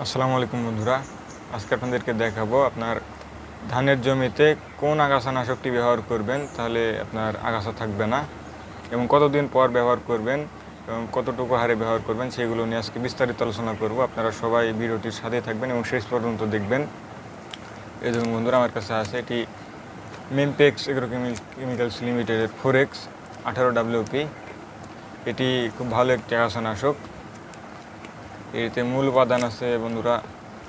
আসসালামু আলাইকুম বন্ধুরা। আজকে আপনাদেরকে দেখাবো আপনার ধানের জমিতে কোন আগাছা নাশকটি ব্যবহার করবেন, তাহলে আপনার আগাছা থাকবে না। এবং কতদিন পর ব্যবহার করবেন, এবং কতটুকু হারে ব্যবহার করবেন, সেগুলো নিয়ে আজকে বিস্তারিত আলোচনা করব। আপনারা সবাই ভিডিওটির সাথে থাকবেন এবং শেষ পর্যন্ত দেখবেন। এই দেখুন বন্ধুরা, আমার কাছে আছে এটি মেমপেক্স এগ্রোকেমিক্যালস লিমিটেডের ফোরেক্স আঠারো ডাব্লিউপি এটি খুব ভালো একটি আগাছানাশক। এতে মূল উপাদান আছে বন্ধুরা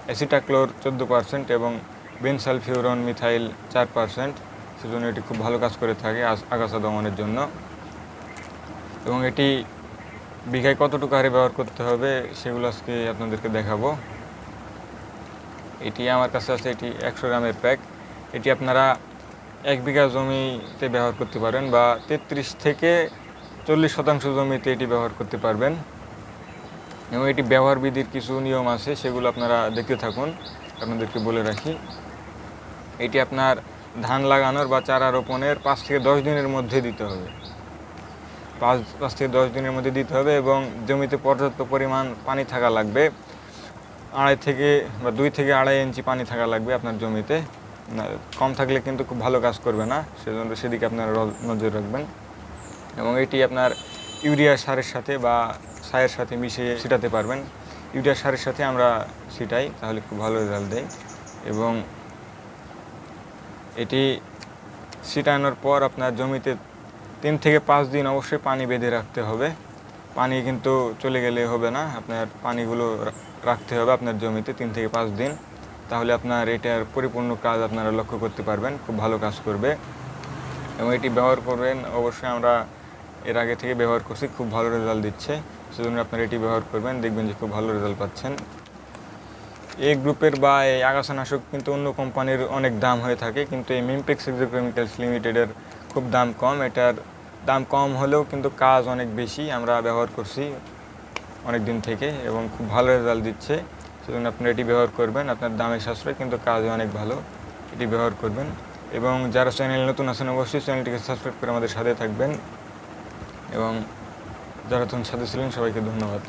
অ্যাসিটাক্লোর চোদ্দ পার্সেন্ট এবং বেনসালফিউরন মিথাইল চার পার্সেন্ট সেজন্য এটি খুব ভালো কাজ করে থাকে আগাছা দমনের জন্য। এবং এটি বিঘায় কতটুকু হারে ব্যবহার করতে হবে সেগুলো আজকে আপনাদেরকে দেখাবো। এটি আমার কাছে আছে, এটি একশো গ্রামের প্যাক। এটি আপনারা এক বিঘা জমিতে ব্যবহার করতে পারেন বা তেত্রিশ থেকে চল্লিশ শতাংশ জমিতে এটি ব্যবহার করতে পারবেন। এবং এটি ব্যবহার বিধির কিছু নিয়ম আছে, সেগুলো আপনারা দেখতে থাকুন। আপনাদেরকে বলে রাখি, এটি আপনার ধান লাগানোর বা চারা রোপণের পাঁচ থেকে দশ দিনের মধ্যে দিতে হবে। পাঁচ পাঁচ থেকে দশ দিনের মধ্যে দিতে হবে এবং জমিতে পর্যাপ্ত পরিমাণ পানি থাকা লাগবে। আড়াই থেকে বা দুই থেকে আড়াই ইঞ্চি পানি থাকা লাগবে আপনার জমিতে। কম থাকলে কিন্তু খুব ভালো কাজ করবে না, সেজন্য সেদিকে আপনারা নজর রাখবেন। এবং এটি আপনার ইউরিয়া সারের সাথে বা সারের সাথে মিশিয়ে ছিটাতে পারবেন। ইউরিয়া সারের সাথে আমরা ছিটাই, তাহলে খুব ভালো রেজাল্ট দেয়। এবং এটি ছিটানোর পর আপনার জমিতে তিন থেকে পাঁচ দিন অবশ্যই পানি বেঁধে রাখতে হবে। পানি কিন্তু চলে গেলে হবে না, আপনার পানিগুলো রাখতে হবে আপনার জমিতে তিন থেকে পাঁচ দিন। তাহলে আপনার এটার পরিপূর্ণ কাজ আপনারা লক্ষ্য করতে পারবেন, খুব ভালো কাজ করবে। এবং এটি ব্যবহার করবেন, অবশ্যই আমরা এর আগে থেকে ব্যবহার করছি, খুব ভালো রেজাল্ট দিচ্ছে। সেজন্য আপনারা এটি ব্যবহার করবেন, দেখবেন যে খুব ভালো রেজাল্ট পাচ্ছেন। এই গ্রুপের বা এই আগাছানাশক কিন্তু অন্য কোম্পানির অনেক দাম হয়ে থাকে, কিন্তু এই মিমপেক্স এগ্রোকেমিক্যালস লিমিটেডের খুব দাম কম। এটার দাম কম হলেও কিন্তু কাজ অনেক বেশি আমরা ব্যবহার করছি অনেক দিন থেকে এবং খুব ভালো রেজাল্ট দিচ্ছে। সেজন্য আপনি এটি ব্যবহার করবেন, আপনার দামের সাশ্রয় কিন্তু কাজে অনেক ভালো, এটি ব্যবহার করবেন। এবং যারা চ্যানেল নতুন আছেন অবশ্যই চ্যানেলটিকে সাবস্ক্রাইব করে আমাদের সাথে থাকবেন। এবং যারা তখন সাথে ছিলেন সবাইকে ধন্যবাদ।